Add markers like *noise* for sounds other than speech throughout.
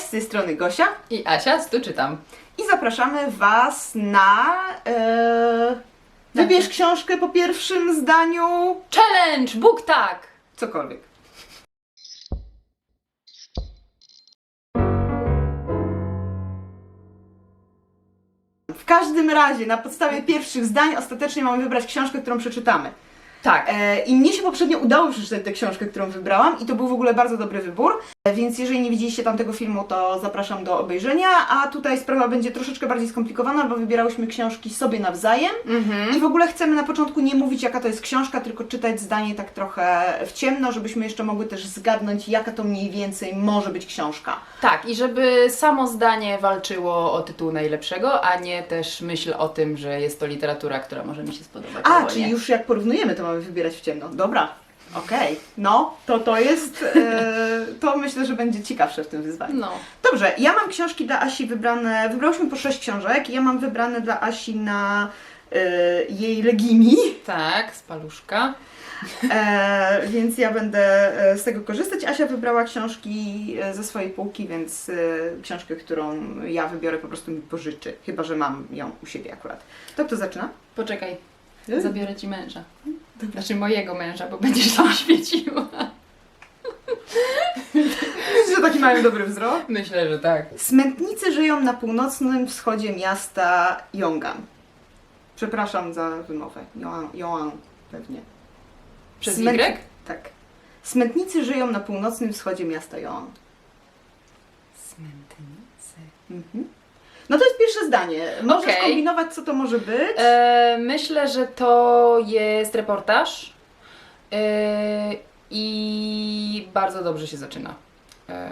Cześć, z tej strony Gosia I Asia, tu czytam. i zapraszamy Was na. E, wybierz książkę po pierwszym zdaniu. Challenge! Bóg tak! Cokolwiek. W każdym razie, na podstawie pierwszych zdań, ostatecznie mamy wybrać książkę, którą przeczytamy. Tak. E, I mnie się poprzednio udało przeczytać tę książkę, którą wybrałam, i to był w ogóle bardzo dobry wybór. Więc jeżeli nie widzieliście tamtego filmu, to zapraszam do obejrzenia. A tutaj sprawa będzie troszeczkę bardziej skomplikowana, bo wybierałyśmy książki sobie nawzajem. Mhm. I w ogóle chcemy na początku nie mówić, jaka to jest książka, tylko czytać zdanie tak trochę w ciemno, żebyśmy jeszcze mogły też zgadnąć, jaka to mniej więcej może być książka. Tak, i żeby samo zdanie walczyło o tytuł najlepszego, a nie też myśl o tym, że jest to literatura, która może mi się spodobać. A, czyli już jak porównujemy, to mamy wybierać w ciemno. Dobra. Okej, no to to jest, e, to myślę, że będzie ciekawsze w tym wyzwaniu. No. Dobrze, ja mam książki dla Asi wybrane, wybrałyśmy po sześć książek, ja mam wybrane dla Asi na e, jej legimi, Tak, z paluszka. e, więc ja będę e, z tego korzystać. Asia wybrała książki e, ze swojej półki, więc e, książkę, którą ja wybiorę, po prostu mi pożyczy, chyba że mam ją u siebie akurat. To kto zaczyna? Poczekaj, zabiorę ci męża. Znaczy mojego męża, bo będziesz tam *laughs* świeciła. Myślisz, że taki mają dobry wzrok? Myślę, że tak. Smętnicy żyją na północnym wschodzie miasta Yongan. Przepraszam za wymowę. Yoan, pewnie. Przez Smętni- Y? Tak. Smętnicy żyją na północnym wschodzie miasta Yoan. Smętnicy. Mhm. No to jest pierwsze zdanie. Możesz Okej. kombinować, co to może być. E, myślę, że to jest reportaż e, i bardzo dobrze się zaczyna. E,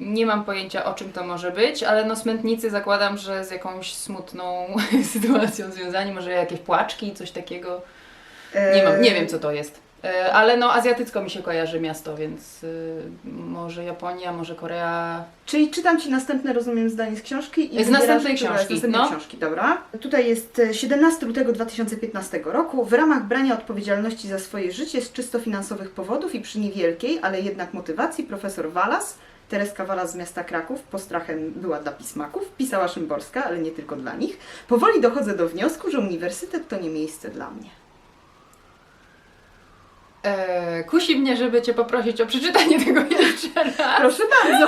nie mam pojęcia o czym to może być, ale no smętnicy zakładam, że z jakąś smutną *laughs* sytuacją związani, może jakieś płaczki, coś takiego. Nie mam, nie wiem co to jest. E, ale no azjatycko mi się kojarzy miasto, więc e, może Japonia, może Korea. Czyli czytam Ci następne, rozumiem, zdanie z książki. I Z wybierasz, następnej która książki, Z następnej no. książki, dobra. Tutaj jest e, 17 lutego 2015 roku. W ramach brania odpowiedzialności za swoje życie z czysto finansowych powodów i przy niewielkiej, ale jednak motywacji profesor Walas, Tereska Walas z miasta Kraków, postrachem była dla pismaków, pisała Szymborska, ale nie tylko dla nich. Powoli dochodzę do wniosku, że uniwersytet to nie miejsce dla mnie. E, kusi mnie, żeby Cię poprosić o przeczytanie tego *laughs* jeszcze raz. Proszę bardzo.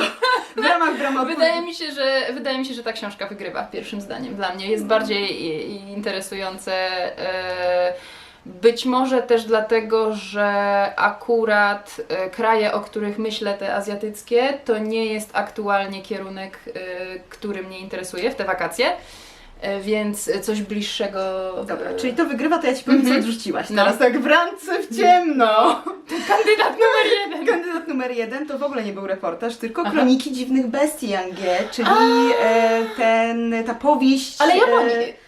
W ramach brama Wydaje mi, się, że, wydaje mi się, że ta książka wygrywa pierwszym zdaniem. Dla mnie jest bardziej i- i interesujące. e, Być może też dlatego, że akurat e, kraje, o których myślę, te azjatyckie, to nie jest aktualnie kierunek, e, który mnie interesuje w te wakacje. E, Więc coś bliższego. Dobra, czyli to wygrywa, to ja Ci powiem, co Mhm. odrzuciłaś. No. Teraz tak w randce w ciemno. kandydat numer jeden. *laughs* Kandydat numer jeden to w ogóle nie był reportaż, tylko Aha. Kroniki Dziwnych Bestii Jangie, czyli e, ten, ta powieść Ale e.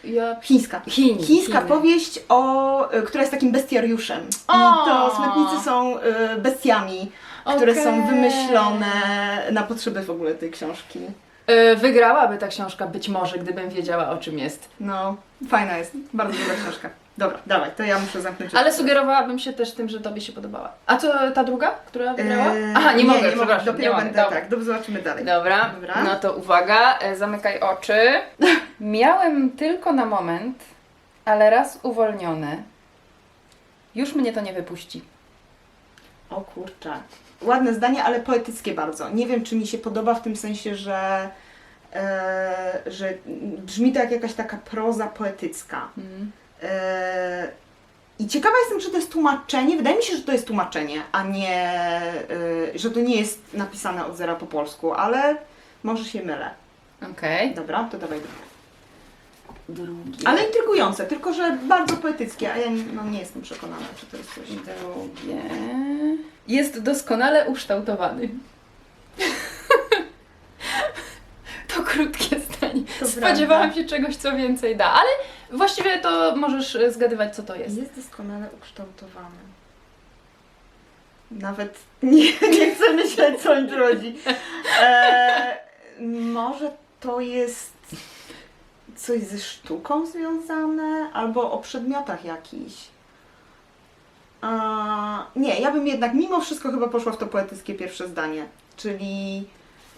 Ja... chińska. Chin, Chińska Chiny. powieść, o, e, która jest takim bestiariuszem. I O! to smętnicy są e, bestiami, które są wymyślone na potrzeby w ogóle tej książki. E, Wygrałaby ta książka być może, gdybym wiedziała o czym jest. No, fajna jest. Bardzo dobra książka. Dobra, dawaj, to ja muszę zamknąć Ale sugerowałabym się też tym, że tobie się podobała. A co ta druga, która wygrała? E, Aha, nie, mogę, nie przepraszam. Dopiero nie mogę. będę, Dobra. tak, dobrze, zobaczymy dalej. Dobra. Dobra. no to uwaga, e, zamykaj oczy. *laughs* Miałem tylko na moment, ale raz uwolniony, już mnie to nie wypuści. O kurczę. Ładne zdanie, ale poetyckie bardzo. Nie wiem, czy mi się podoba w tym sensie, że, e, że brzmi to jak jakaś taka proza poetycka. Mm. E, I ciekawa jestem, czy to jest tłumaczenie. Wydaje mi się, że to jest tłumaczenie, a nie, e, że to nie jest napisane od zera po polsku, ale może się mylę. Okej. Dobra, to dawaj drugie. Drugie. Ale intrygujące, tylko że bardzo poetyckie, a ja no, nie jestem przekonana, czy to jest coś. Drugie. Jest doskonale ukształtowany. *laughs* To krótkie zdanie. To Spodziewałam prawda. się czegoś, co więcej da, ale właściwie to możesz e, zgadywać, co to jest. Jest doskonale ukształtowany. Nawet *laughs* nie, nie chcę myśleć, co mi tu chodzi. E, może to jest coś ze sztuką związane, albo o przedmiotach jakichś. A, nie, ja bym jednak mimo wszystko chyba poszła w to poetyckie pierwsze zdanie, czyli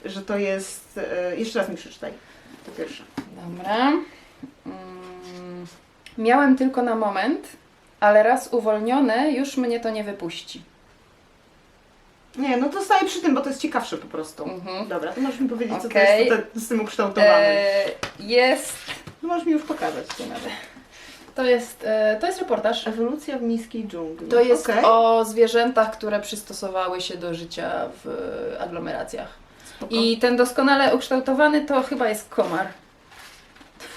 że to jest... E, jeszcze raz mi przeczytaj. To pierwsze. Dobra. Mm, miałem tylko na moment, ale raz uwolnione, już mnie to nie wypuści. Nie, no to staję przy tym, bo to jest ciekawsze po prostu. Mhm. Dobra, to możesz mi powiedzieć, co to jest z tym ukształtowanym. E, jest. No możesz mi już pokazać. To jest, e, to jest reportaż. Ewolucja w miejskiej dżungli. To jest Okej. o zwierzętach, które przystosowały się do życia w aglomeracjach. Spoko. I ten doskonale ukształtowany to chyba jest komar.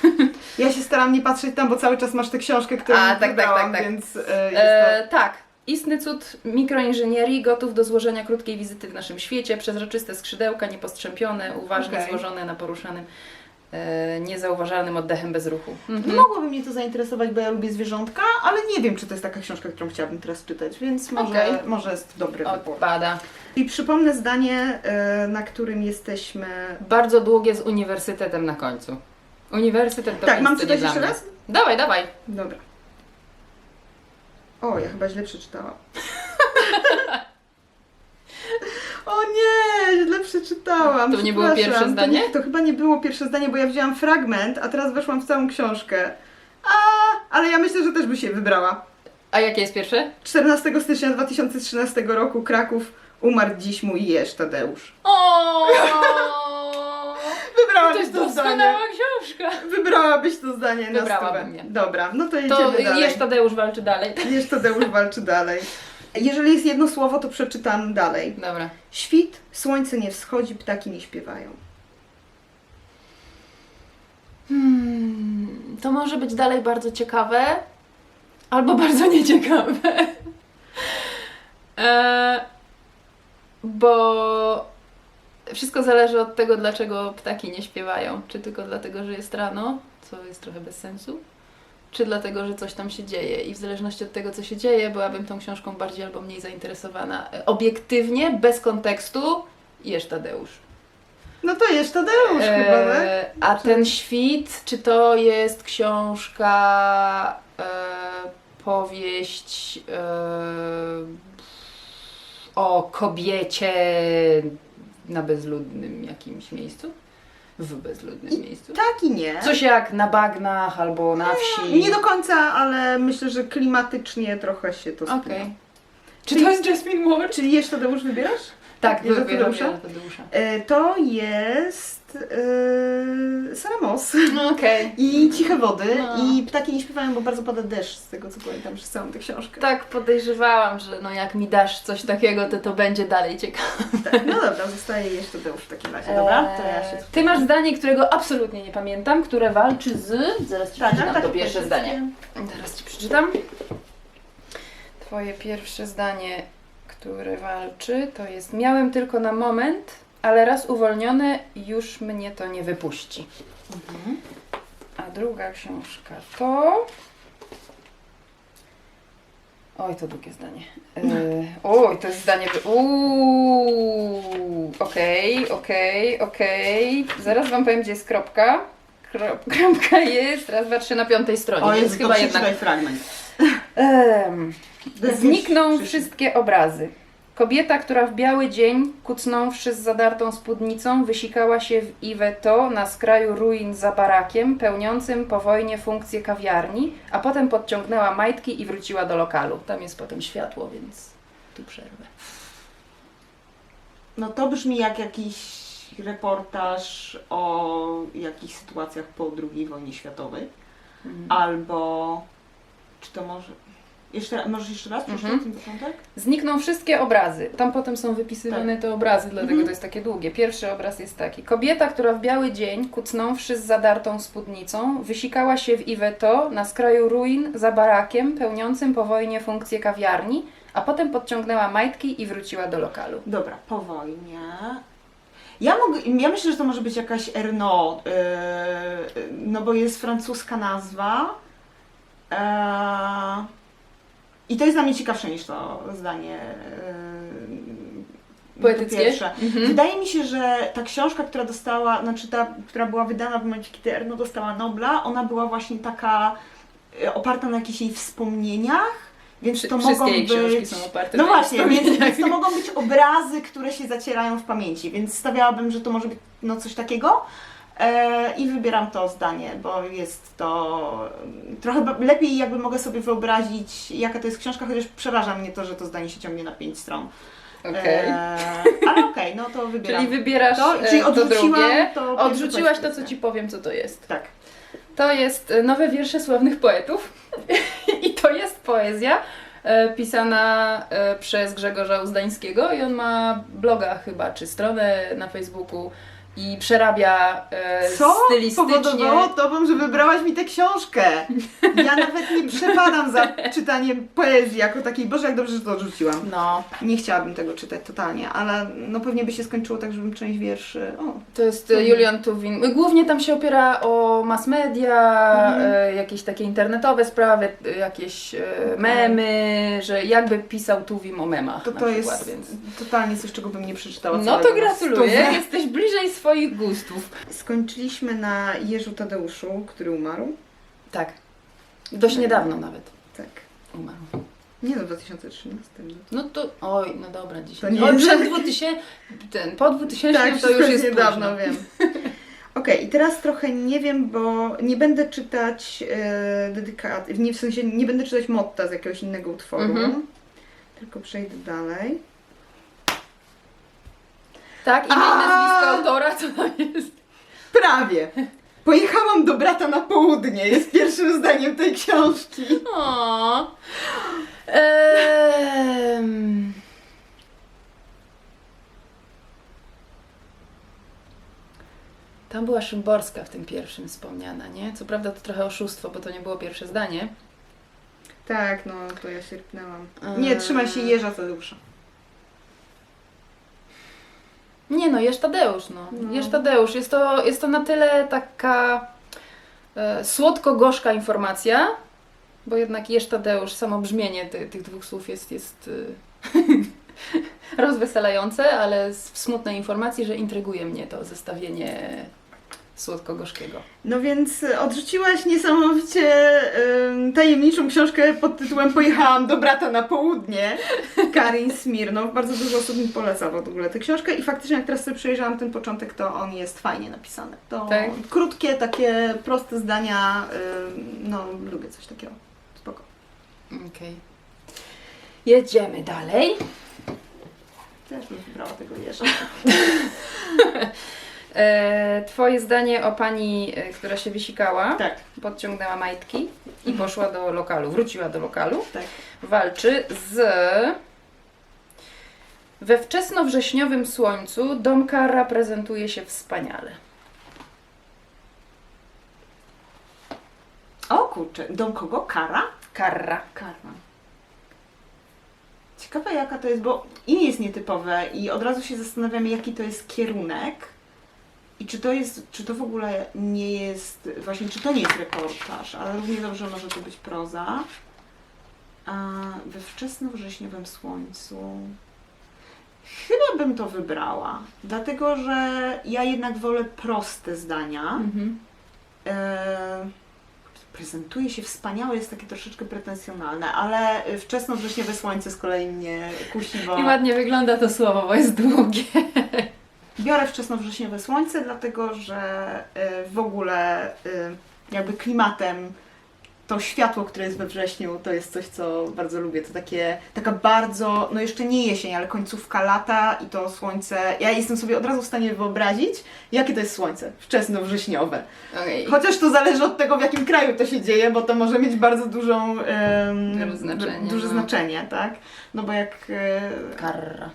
*laughs* Ja się staram nie patrzeć tam, bo cały czas masz tę książkę, którą A, tak, tak, tak, tak. więc e, jest E, tak. Istny cud mikroinżynierii, gotów do złożenia krótkiej wizyty w naszym świecie, przezroczyste skrzydełka, niepostrzępione, uważnie Okej. złożone na poruszanym, niezauważalnym oddechem bez ruchu. Mhm. Mogłoby mnie to zainteresować, bo ja lubię zwierzątka, ale nie wiem, czy to jest taka książka, którą chciałabym teraz czytać, więc może, Okej. może jest dobry wybór. Odpada. I przypomnę zdanie, e, na którym jesteśmy... Bardzo długie z uniwersytetem na końcu. Uniwersytet to tak, mam czytać jeszcze raz? Dawaj, dawaj. Dobra. O, ja chyba źle przeczytałam. O nie, źle przeczytałam. To nie było przepraszam. pierwsze zdanie? To, nie, to chyba nie było pierwsze zdanie, bo ja wzięłam fragment, a teraz weszłam w całą książkę. A, ale ja myślę, że też by się wybrała. A jakie jest pierwsze? 14 stycznia 2013 roku Kraków umarł dziś mój jeż Tadeusz. O! *laughs* Wybrałabyś To jest to zdanie. doskonała książka. wybrałabyś to zdanie na Wybrałabym stówę. je. Dobra, no to To jedziemy dalej. Jeż Tadeusz walczy dalej. Jeż Tadeusz walczy dalej. Jeżeli jest jedno słowo, to przeczytam dalej. Dobra. Świt, słońce nie wschodzi, ptaki nie śpiewają. Hmm, to może być dalej bardzo ciekawe, albo bardzo nieciekawe. *laughs* e, bo wszystko zależy od tego, dlaczego ptaki nie śpiewają. Czy tylko dlatego, że jest rano, co jest trochę bez sensu, czy dlatego, że coś tam się dzieje. I w zależności od tego, co się dzieje, byłabym tą książką bardziej albo mniej zainteresowana. E, Obiektywnie, bez kontekstu, Jesz Tadeusz. No to jest Tadeusz chyba, tak? A ten świt, czy to jest książka, e, powieść e, o kobiecie na bezludnym jakimś miejscu? W bezludnym miejscu? Tak i nie. Coś jak na bagnach albo na wsi. Nie do końca, ale myślę, że klimatycznie trochę się to spina. Okej. Czy to jest Jasmine Moore? Czyli jeszcze Tadeusz wybierasz? Tak, wybieram Tadeusza? Tadeusza. E, to jest Sarah Moss. No okej. I Ciche Wody. No. I ptaki nie śpiewają, bo bardzo pada deszcz, z tego co pamiętam przez całą tę książkę. Tak podejrzewałam, że no jak mi dasz coś takiego, to to będzie dalej ciekawe. Tak, no dobra, zostaje jeszcze Tadeusz w takim razie. Dobra, to ja się... Eee, Ty masz zdanie, którego absolutnie nie pamiętam, które walczy z... Zaraz ci Tak, przeczytam tak, to tak, pierwsze tak, zdanie. Teraz ci przeczytam. Twoje pierwsze zdanie, które walczy, to jest Miałem tylko na moment, ale raz uwolnione, już mnie to nie wypuści. Mhm. A druga książka to... Oj, to długie zdanie. E, oj, to jest zdanie... Uuu, okej, okej, okej. Zaraz Wam powiem, gdzie jest kropka. Krop, kropka jest, raz, dwa, trzy na piątej stronie, O, jest chyba jednak... fragment. Bez- Znikną wszystkie obrazy. Kobieta, która w biały dzień, kucnąwszy z zadartą spódnicą, wysikała się w Iveto na skraju ruin za barakiem, pełniącym po wojnie funkcję kawiarni, a potem podciągnęła majtki i wróciła do lokalu. Tam jest potem światło, więc tu przerwę. No to brzmi jak jakiś reportaż o jakichś sytuacjach po II wojnie światowej. Mhm. Albo... Czy to może... Jeszcze, możesz jeszcze raz przeczytać Mhm. ten początek? Znikną wszystkie obrazy. Tam potem są wypisywane te obrazy, dlatego Mhm. to jest takie długie. Pierwszy obraz jest taki. Kobieta, która w biały dzień, kucnąwszy z zadartą spódnicą, wysikała się w Iveto na skraju ruin za barakiem, pełniącym po wojnie funkcję kawiarni, a potem podciągnęła majtki i wróciła do lokalu. Dobra, po wojnie. Ja, mogę, ja myślę, że to może być jakaś Erno, yy, no bo jest francuska nazwa. Yy, I to jest dla mnie ciekawsze niż to zdanie yy, Poetyckie? pierwsze. Mhm. Wydaje mi się, że ta książka, która dostała, znaczy ta, która była wydana w momencie, kiedy Erno dostała Nobla, ona była właśnie taka e, oparta na jakichś jej wspomnieniach Więc to Wszystkie mogą być... są oparte No właśnie, więc, więc to mogą być obrazy, które się zacierają w pamięci, więc stawiałabym, że to może być no coś takiego. E, I wybieram to zdanie, bo jest to mm, trochę lepiej jakby mogę sobie wyobrazić, jaka to jest książka, chociaż przeraża mnie to, że to zdanie się ciągnie na pięć stron. Okej. E, ale okej, no to *laughs* wybieram. Czyli wybierasz to, e, czyli to drugie. to Odrzuciłaś to, co ci powiem, co to jest. Tak. To jest nowe wiersze sławnych poetów *laughs* i to jest poezja pisana przez Grzegorza Uzdańskiego i on ma bloga chyba, czy stronę na Facebooku i przerabia e, Co stylistycznie. spowodowało tobą, że wybrałaś mi tę książkę? Ja nawet nie *laughs* przepadam za czytaniem poezji jako takiej. Boże, jak dobrze, że to odrzuciłam. No, Nie chciałabym tego czytać totalnie, ale no pewnie by się skończyło tak, żebym część wierszy... O, to jest e, Mhm. Julian Tuwim. Głównie tam się opiera o mass media, Mhm. e, jakieś takie internetowe sprawy, jakieś e, memy, że jakby pisał Tuwim o memach to to przykład, jest więc... totalnie coś, czego bym nie przeczytała. No to gratuluję, jesteś bliżej swoich gustów. Skończyliśmy na Jerzu Tadeuszu, który umarł. Tak. Dość niedawno nawet Tak. umarł. Nie no, w 2013. No. No to, oj, no dobra, dzisiaj. To nie Oj, jest- przed 2000, ten, po 2000 Tak, to już jest niedawno, późno. wiem. *laughs* Okej, i teraz trochę nie wiem, bo nie będę czytać e, dedykat, nie w sensie nie będę czytać motta z jakiegoś innego utworu, Mhm. tylko przejdę dalej. Tak, imię i A! nazwisko autora, co to jest? Prawie! Pojechałam do brata na południe, jest pierwszym zdaniem tej książki. O. Tam była Szymborska w tym pierwszym wspomniana, nie? Co prawda to trochę oszustwo, bo to nie było pierwsze zdanie. Tak, no to ja sierpnęłam. Nie, trzymaj się Jerza Tadeusza. Nie no, Jerz Tadeusz, no. No. Jerz Tadeusz. Jest to, jest to na tyle taka e, słodko-gorzka informacja, bo jednak Jerz Tadeusz, samo brzmienie ty, tych dwóch słów jest, jest e, *laughs* rozweselające, ale z, w smutnej informacji, że intryguje mnie to zestawienie słodko-gorzkiego. No więc e, odrzuciłaś niesamowicie em, tajemniczą książkę pod tytułem Pojechałam do brata na południe. *laughs* Karin Smirnow. Bardzo dużo osób mi poleca w ogóle tę książkę i faktycznie jak teraz sobie przejrzałam ten początek, to on jest fajnie napisany. To Tak? krótkie, takie proste zdania. em, no, lubię coś takiego. Spoko. Okej. Jedziemy dalej. Też bym wybrała tego Jerza. *laughs* E, twoje zdanie o pani, e, która się wysikała, Tak, podciągnęła majtki i poszła do lokalu, wróciła do lokalu. tak. walczy z. We wczesnowrześniowym słońcu dom Kara prezentuje się wspaniale. O kurczę, dom kogo? Kara? Karra. Karma. Ciekawe jaka to jest, bo imię jest nietypowe i od razu się zastanawiamy jaki to jest kierunek i czy to jest, czy to w ogóle nie jest, właśnie czy to nie jest reportaż, ale równie dobrze może to być proza. A we wczesnowrześniowym słońcu chyba bym to wybrała, dlatego że ja jednak wolę proste zdania. Mhm. E, prezentuje się wspaniałe, jest takie troszeczkę pretensjonalne, ale wczesnowrześniowe słońce z kolei mnie kusi, bo I ładnie wygląda to słowo, bo jest długie. Biorę wczesnowrześniowe słońce, dlatego że e, w ogóle e, jakby klimatem to światło, które jest we wrześniu, to jest coś, co bardzo lubię. To takie, taka bardzo, no jeszcze nie jesień, ale końcówka lata i to słońce. Ja jestem sobie od razu w stanie wyobrazić, jakie to jest słońce wczesnowrześniowe. Okej. Chociaż to zależy od tego, w jakim kraju to się dzieje, bo to może mieć bardzo dużą, Duże znaczenie, duże no. znaczenie, tak? No bo jak e, Karra.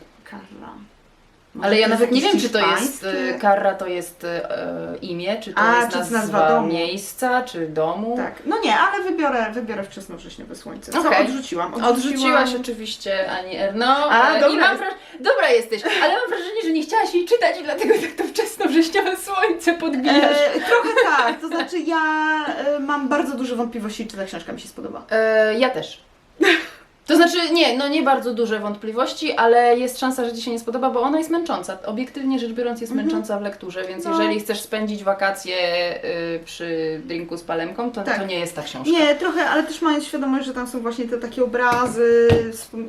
Może Ale ja nawet nie wiem, czy to jest e, Karra to jest e, imię, czy to A, jest czy nazwa, nazwa domu. miejsca, czy domu. Tak, no nie, ale wybiorę, wybiorę wczesnowrześniowe słońce. Co Okej. odrzuciłam? Odrzuciłaś oczywiście Ani Erno. A, e, I dobra mam wraż... Dobra jesteś, ale mam wrażenie, że nie chciałaś jej czytać i dlatego tak to wczesnowrześniowe słońce podbijasz. E, trochę tak, to znaczy ja e, mam bardzo duże wątpliwości, czy ta książka mi się spodoba. E, ja też. To znaczy, nie, no nie bardzo duże wątpliwości, ale jest szansa, że Ci się nie spodoba, bo ona jest męcząca. Obiektywnie rzecz biorąc jest Mhm. męcząca w lekturze, więc No. jeżeli chcesz spędzić wakacje y, przy drinku z palemką, to, Tak. to nie jest ta książka. Nie, trochę, ale też mając świadomość, że tam są właśnie te takie obrazy,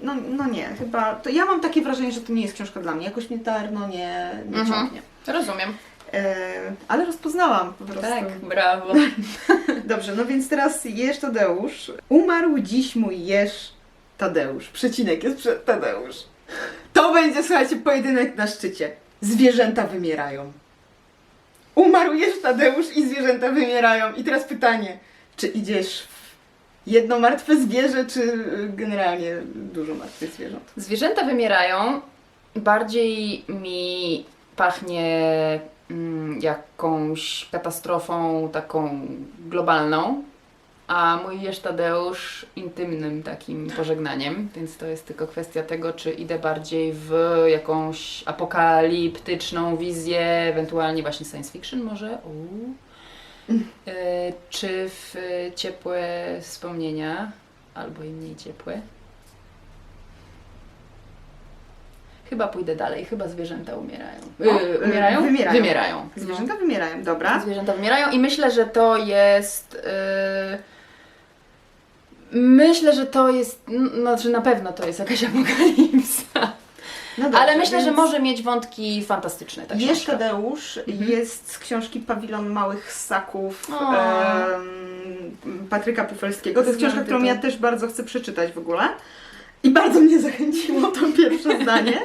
no, no nie, chyba, to ja mam takie wrażenie, że to nie jest książka dla mnie, jakoś mnie tarno nie, nie Mhm. ciągnie. Rozumiem. E, ale rozpoznałam po prostu. Tak, brawo. *laughs* Dobrze, no więc teraz Jeż Tadeusz. Umarł dziś mój Jeż Tadeusz. Przecinek jest przed Tadeusz. To będzie, słuchajcie, pojedynek na szczycie. Zwierzęta wymierają. Umarł Jeż Tadeusz i zwierzęta wymierają. I teraz pytanie, czy idziesz w jedno martwe zwierzę, czy generalnie dużo martwych zwierząt? Zwierzęta wymierają. Bardziej mi pachnie mm, jakąś katastrofą taką globalną, a mój Jeż Tadeusz intymnym takim pożegnaniem, więc to jest tylko kwestia tego, czy idę bardziej w jakąś apokaliptyczną wizję, ewentualnie właśnie science fiction może. E, czy w ciepłe wspomnienia, albo i mniej ciepłe. Chyba pójdę dalej, chyba zwierzęta umierają. O, Yy, y, umierają? wymierają. Wymierają. No. Zwierzęta wymierają, dobra. Zwierzęta wymierają i myślę, że to jest. Yy... Myślę, że to jest. n- Znaczy na pewno to jest jakaś *laughs* apokalipsa. No dobrze, Ale myślę, że może mieć wątki fantastyczne. Ta książka. Tadeusz Mhm. jest z książki Pawilon Małych Ssaków em, Patryka Pufelskiego. To jest książka, którą ja też bardzo chcę przeczytać w ogóle. I bardzo mnie zachęciło to pierwsze *laughs* zdanie.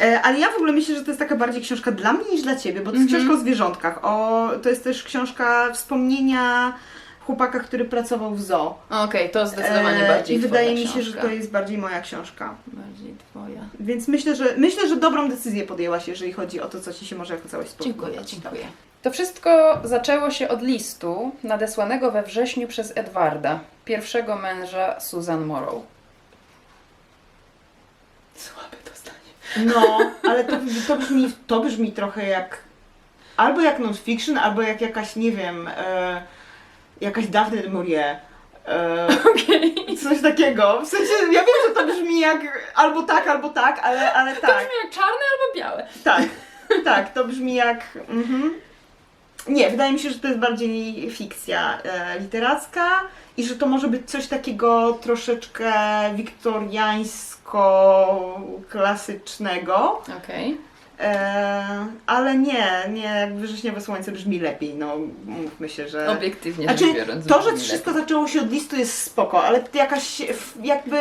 E, Ale ja w ogóle myślę, że to jest taka bardziej książka dla mnie niż dla Ciebie, bo to jest Mhm. książka o zwierzątkach. O, to jest też książka wspomnienia chłopaka, który pracował w zoo. Okej, to zdecydowanie E, bardziej I wydaje mi się, że książka. to jest bardziej moja książka. Bardziej twoja. Więc myślę, że myślę, że dobrą decyzję podjęłaś, jeżeli chodzi o to, co Ci się może jako całość spodoba. Dziękuję, dziękuję. To wszystko zaczęło się od listu nadesłanego we wrześniu przez Edwarda, pierwszego męża Susan Morrow. Słabe to zdanie. No, ale to, to, brzmi, to brzmi trochę jak albo jak non-fiction, albo jak jakaś, nie wiem, e, jakaś Daphne de Maurier. E, *laughs* Okej. coś takiego. W sensie, ja wiem, że to brzmi jak albo tak, albo tak, ale, ale To tak, brzmi jak czarne albo białe. tak, *laughs* tak, to brzmi jak... Mhm. Nie, wydaje mi się, że to jest bardziej fikcja e, literacka i że to może być coś takiego troszeczkę wiktoriańsko-klasycznego. Okej. E, ale nie, nie, jakby Wrześniowe Słońce brzmi lepiej, no mówmy się, że... Obiektywnie Znaczy, biorąc. to, że wszystko lepiej. zaczęło się od listu jest spoko, ale jakaś jakby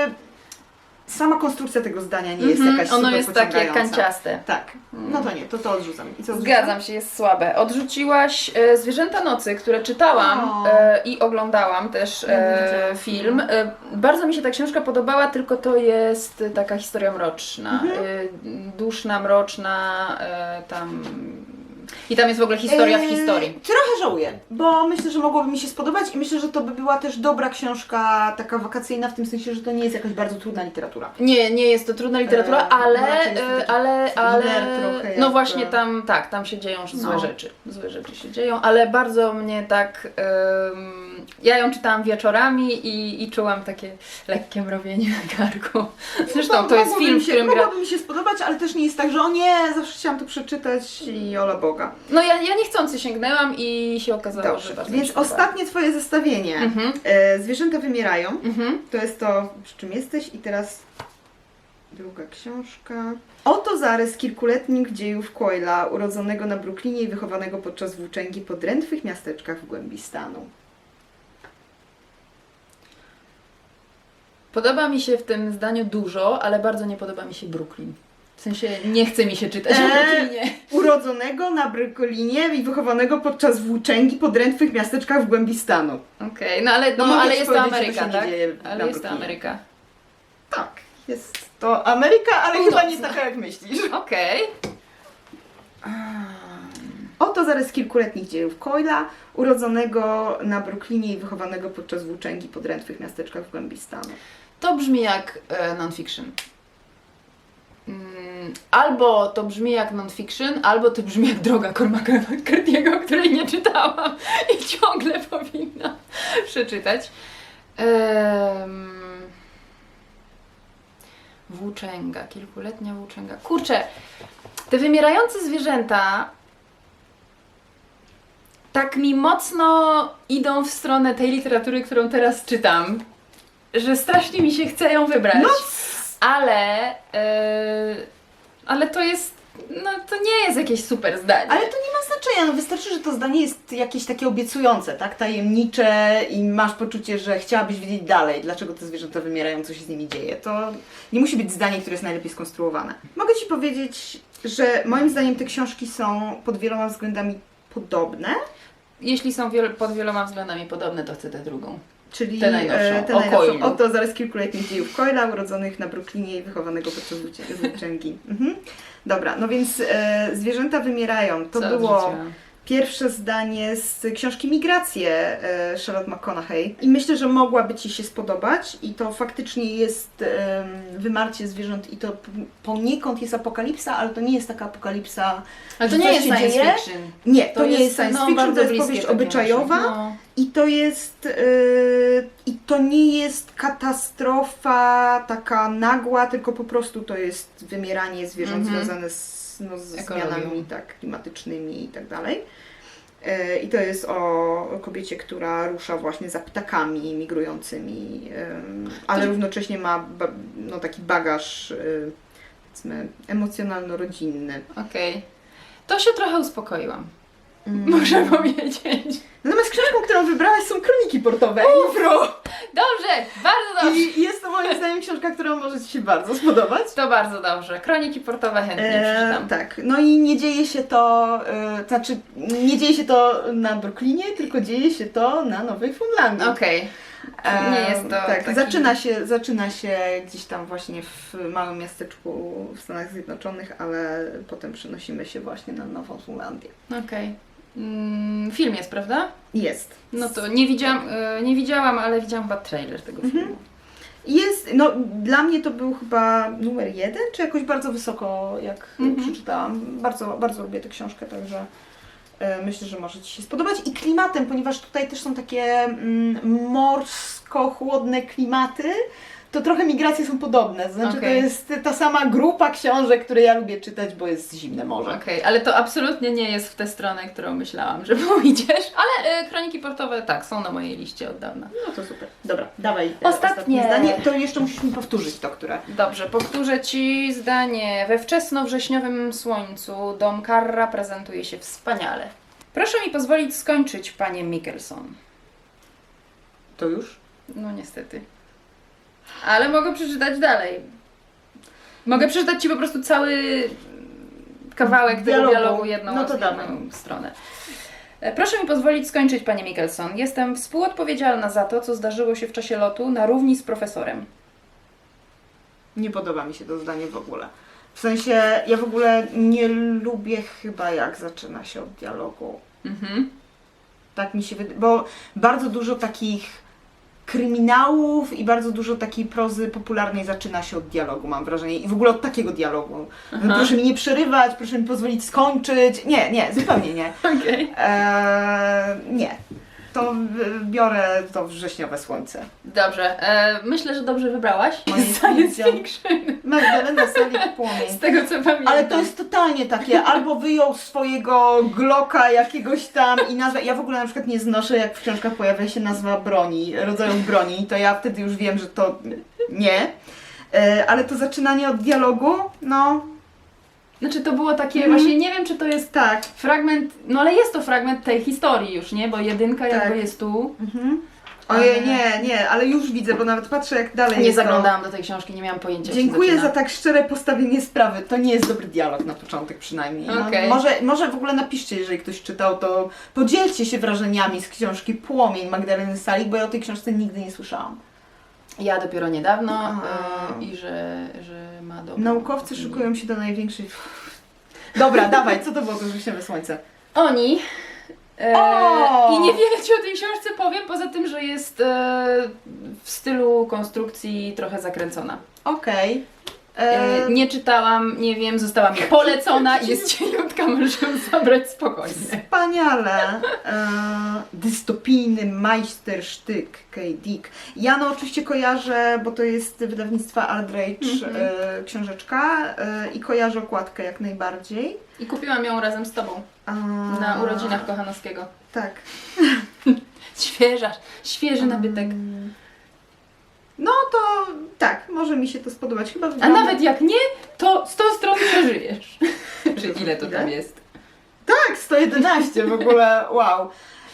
sama konstrukcja tego zdania nie jest Mhm, jakaś Ono super jest takie kanciaste. Tak, no to nie, to to odrzucam. I co odrzucam? Zgadzam się, jest słabe. Odrzuciłaś e, Zwierzęta Nocy, które czytałam e, i oglądałam też e, film. E, bardzo mi się ta książka podobała, tylko to jest taka historia mroczna. Mhm. E, duszna, mroczna, e, tam... I tam jest w ogóle historia w historii. Trochę żałuję, bo myślę, że mogłoby mi się spodobać i myślę, że to by była też dobra książka, taka wakacyjna, w tym sensie, że to nie jest jakaś bardzo trudna literatura. Nie, nie jest to trudna literatura, E, ale, e, taki ale, ale, trochę no właśnie tam, tak, tam się dzieją złe No. rzeczy, złe rzeczy się dzieją, ale bardzo mnie tak, em, ja ją czytałam wieczorami i, i czułam takie lekkie mrowienie na karku. Zresztą to jest film, mi w się, którym gra, Mogłoby mi się spodobać, ale też nie jest tak, że o nie, zawsze chciałam to przeczytać i ola Boga. no ja, ja niechcący sięgnęłam i się okazało, że Dobrze, bardzo więc się podoba. ostatnie Twoje zestawienie. Mhm, E, zwierzęta wymierają. mhm. To jest to, przy czym jesteś i teraz druga książka. Oto zarys kilkuletnich dziejów Coyla, urodzonego na Brooklynie i wychowanego podczas włóczęgi po drętwych miasteczkach w głębi stanu. Podoba mi się w tym zdaniu dużo, ale bardzo nie podoba mi się Brooklyn. W sensie nie chce mi się czytać o Eee, Brooklynie. Urodzonego na Brooklynie i wychowanego podczas włóczęgi po drętwych miasteczkach w głębi stanu. Okej, no ale, no, mogę ale ci jest to Ameryka, tak? Ale jest to. Ameryka. Tak, jest to Ameryka, ale chyba nie Północna. taka jak myślisz. Okej. Oto zarys kilkuletnich dziejów Coyla, urodzonego na Brooklynie i wychowanego podczas włóczęgi po drętwych miasteczkach w głębi stanu. To brzmi jak e, non-fiction. Mm, Albo to brzmi jak non-fiction, albo to brzmi jak droga Cormaca McCarthy'ego, której nie czytałam i ciągle powinna przeczytać. Em, Włóczęga, kilkuletnia włóczęga. Kurczę, te wymierające zwierzęta tak mi mocno idą w stronę tej literatury, którą teraz czytam, że strasznie mi się chce ją wybrać. No, Ale, e, ale to jest, no to nie jest jakieś super zdanie. Ale to nie ma znaczenia, no wystarczy, że to zdanie jest jakieś takie obiecujące, tak? Tajemnicze i masz poczucie, że chciałabyś wiedzieć dalej, dlaczego te zwierzęta wymierają, co się z nimi dzieje. To nie musi być zdanie, które jest najlepiej skonstruowane. Mogę Ci powiedzieć, że moim zdaniem te książki są pod wieloma względami podobne, Jeśli są wiel- pod wieloma względami podobne, to chcę tę drugą. czyli Tę najnowszą, e, tę o najnowszą. Oto zaraz kilkuletnich dziejów Coila, urodzonych na Brooklynie i wychowanego podczas włóczę- włóczęgi. Mhm. Dobra, no więc e, zwierzęta wymierają. To Co było odrzuciłam? Pierwsze zdanie z książki Migracje e, Charlotte McConaughey. I myślę, że mogłaby Ci się spodobać i to faktycznie jest wymarcie zwierząt i to poniekąd jest apokalipsa, ale to nie jest taka apokalipsa. Ale to nie jest science dzieje? fiction. Nie, to, nie jest science no, fiction, bardzo to jest powieść obyczajowa. No. i to jest yy, i to nie jest katastrofa taka nagła, tylko po prostu to jest wymieranie zwierząt Mhm. związane z, no, z Ekologią. zmianami tak, klimatycznymi i tak dalej. Yy, I to jest o kobiecie, która rusza właśnie za ptakami migrującymi, ale równocześnie ma no, taki bagaż yy, powiedzmy emocjonalno-rodzinny. Okej. To się trochę uspokoiłam, Mm. muszę powiedzieć. Natomiast książką, którą wybrałaś są kroniki portowe. Dobrze, bardzo dobrze. I jest to moim zdaniem książka, która może Ci się bardzo spodobać. To bardzo dobrze. Kroniki portowe chętnie E, przeczytam. tak, no i nie dzieje się to, e, znaczy nie dzieje się to na Brooklynie, tylko dzieje się to na Nowej Fundlandii. Okej. E, Nie jest to Tak, taki... zaczyna, się, zaczyna się gdzieś tam właśnie w małym miasteczku w Stanach Zjednoczonych, ale potem przenosimy się właśnie na Nową Fundlandię. Okej. Mm, film jest, prawda? Jest. No to nie widziałam, e, nie widziałam, ale widziałam chyba trailer tego Mhm. filmu. Jest, no dla mnie to był chyba numer jeden, czy jakoś bardzo wysoko, jak Mhm. przeczytałam. Bardzo, bardzo lubię tę książkę, także e, myślę, że może Ci się spodobać. I klimatem, ponieważ tutaj też są takie mm, morsko-chłodne klimaty, to trochę migracje są podobne. To znaczy, Okej. to jest ta sama grupa książek, które ja lubię czytać, bo jest zimne morze. Okej, ale to absolutnie nie jest w tę stronę, którą myślałam, *laughs* że pójdziesz. Ale e, kroniki portowe tak, są na mojej liście od dawna. No to super. Dobra, dawaj e, Ostatnie. zdanie. To jeszcze musisz mi powtórzyć to, które... Dobrze, powtórzę Ci zdanie. We wczesnowrześniowym słońcu dom Karra prezentuje się wspaniale. Proszę mi pozwolić skończyć, panie Mikkelson. To już? No niestety. Ale mogę przeczytać dalej. Mogę przeczytać Ci po prostu cały kawałek tego Dialogu. dialogu, jedną, No to jedną stronę. E, Proszę mi pozwolić skończyć, panie Mikkelson. Jestem współodpowiedzialna za to, co zdarzyło się w czasie lotu na równi z profesorem. Nie podoba mi się to zdanie w ogóle. W sensie, ja w ogóle nie lubię chyba jak zaczyna się od dialogu. Mhm. Tak mi się wydaje, bo bardzo dużo takich kryminałów i bardzo dużo takiej prozy popularnej zaczyna się od dialogu, mam wrażenie. I w ogóle od takiego dialogu. Aha. Proszę mi nie przerywać, proszę mi pozwolić skończyć. Nie, nie, zupełnie nie. *laughs* Okej. Eee, nie. To biorę to wrześniowe słońce. Dobrze. E, myślę, że dobrze wybrałaś. Moje Science zdjęcia. fiction. Magdalena Salik *laughs* Płomień. Z tego co pamiętam. Ale to jest totalnie takie, albo wyjął swojego Glocka jakiegoś tam i nazwę. Ja w ogóle na przykład nie znoszę, jak w książkach pojawia się nazwa broni, rodzajów broni, to ja wtedy już wiem, że to nie. E, Ale to zaczynanie od dialogu, no Znaczy to było takie, Mhm. właśnie nie wiem czy to jest tak. fragment, no ale jest to fragment tej historii już, nie? Bo jedynka Tak. jakby jest tu. Mhm. Ojej, nie, nie, ale już widzę, bo nawet patrzę jak dalej Nie jest to. zaglądałam do tej książki, nie miałam pojęcia. Dziękuję za tak szczere postawienie sprawy. To nie jest dobry dialog na początek przynajmniej. No, Okej. może, może w ogóle napiszcie, jeżeli ktoś czytał, to podzielcie się wrażeniami z książki Płomień Magdaleny Salik, bo ja o tej książce nigdy nie słyszałam. Ja dopiero niedawno y, i że, że ma dobrą Naukowcy szykują się do największej... Dobra, dawaj, co to było to wrześniowe słońce? Oni. E, O! I niewiele Ci o tej książce powiem, poza tym, że jest e, w stylu konstrukcji trochę zakręcona. Okej. E, nie czytałam, nie wiem, została mi polecona i jest cieniutka, możesz ją zabrać spokojnie. Wspaniale! E, dystopijny majstersztyk Kay Dick. Ja no oczywiście kojarzę, bo to jest wydawnictwa Aldrage Mhm. e, książeczka e, i kojarzę okładkę jak najbardziej. I kupiłam ją razem z tobą A, na urodzinach Kochanowskiego. Tak. *laughs* Świeża, świeży nabytek. Mm. No to tak, może mi się to spodobać. Chyba A wybrałam- nawet jak nie, to 100 stron przeżyjesz. *laughs* Czy ile to tam Ile? jest? Tak, 111 w ogóle, wow.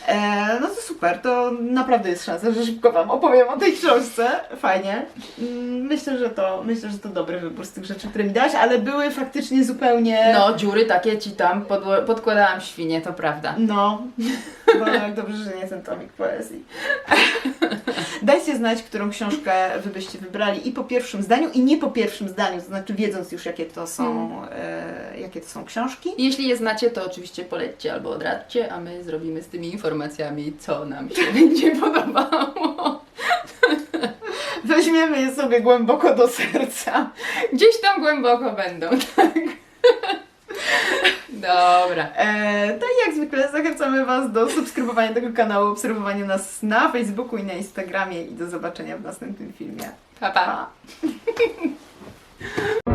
E, no to super, to naprawdę jest szansa, że szybko Wam opowiem o tej książce. Fajnie. Mm, Myślę, że to, myślę, że to dobry wybór z tych rzeczy, które mi dałaś, ale były faktycznie zupełnie... No, dziury takie ci tam podło- podkładałam świnie, to prawda. No, *laughs* bo jak dobrze, że nie ten tomik poezji. *laughs* *laughs* Dajcie znać, którą książkę Wy byście wybrali i po pierwszym zdaniu, i nie po pierwszym zdaniu, to znaczy wiedząc już, jakie to są, e, jakie to są książki. Jeśli je znacie, to oczywiście polećcie albo odradźcie, a my zrobimy z tymi informacjami, co nam się *laughs* będzie podobało. Weźmiemy je sobie głęboko do serca. Gdzieś tam głęboko będą, tak? *laughs* Dobra. E, i jak zwykle zachęcamy Was do subskrybowania tego kanału, obserwowania nas na Facebooku i na Instagramie i do zobaczenia w następnym filmie. Pa, pa. Pa!